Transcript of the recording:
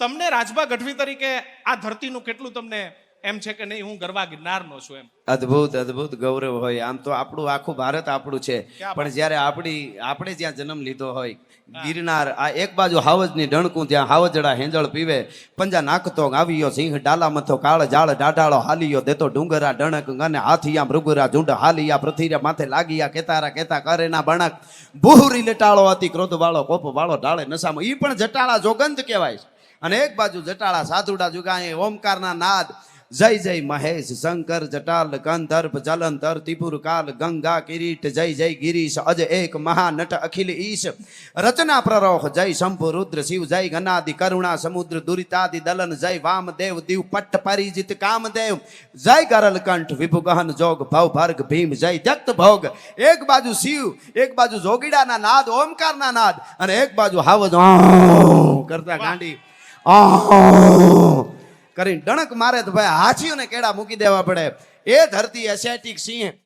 તમને રાજભા ગઢવી તરીકે આ ધરતીનું કેટલું તમને એમ છે કે નહીં હું ગરવા ગિરનારનો છું એમ. અદ્ભુત અદ્ભુત ગૌરવ હોય. આમ તો આપણું આખું ભારત આપણું છે. પણ જ્યારે આપણી આપણે જ્યાં જન્મ લીધો હોય ગિરનાર આ એક બાજુ હાવજની ડણકું ત્યાં હાવજડા હેંજળ પીવે પંજા નાખતો આવ્યો સિંહ ડાલા મથો કાળ જાળ ડાઢાળો હાલિયો દેતો ડુંગરા ડણક અને હાથિયા મૃગુરા ઝુંડ હાલિયા પૃથ્વીરા માથે લાગિયા કેતારા કેતા કરેના બણક ભૂરી લટાળો અતિ ક્રોધ વાળો કોપ વાળો ડાળે નશામાં ઈ પણ જટાળા જોગંધ કહેવાય છે. અને એક બાજુ જટાળા સાધુડા જુગાએ ઓમકારના નાદ. જય જય મહેશ, શંકર, જટાલ કંધર્પ જલંધર, ત્રિપુર કાલ, ગંગા, કિરીટ, જય જય ગિરીશ, અજ એક મહાનટ અખિલ ઈશ. રચના પ્રરોહ, જય શંભુ, રુદ્ર, શિવ, જય ગનાદિ, કરુણા, સમુદ્ર, દુરિતાદિ, દલન, જય વામદેવ, દીવ, પટ્ટ, પરિજિત, કામદેવ. જય ગરલ કંઠ વિભુ ગહન, જોગ, ભવ, ભર્ગ, ભીમ, જય દત્ત ભોગ. એક બાજુ શિવ, એક બાજુ જોગીડાના નાદ, ઓમકારના નાદ, અને એક બાજુ હાવજ કરતા ગાંડી. કરીને ડણક મારે તો ભાઈ હાથીઓને કેળા મૂકી દેવા પડે. એ ધરતી એસેટિક સિંહ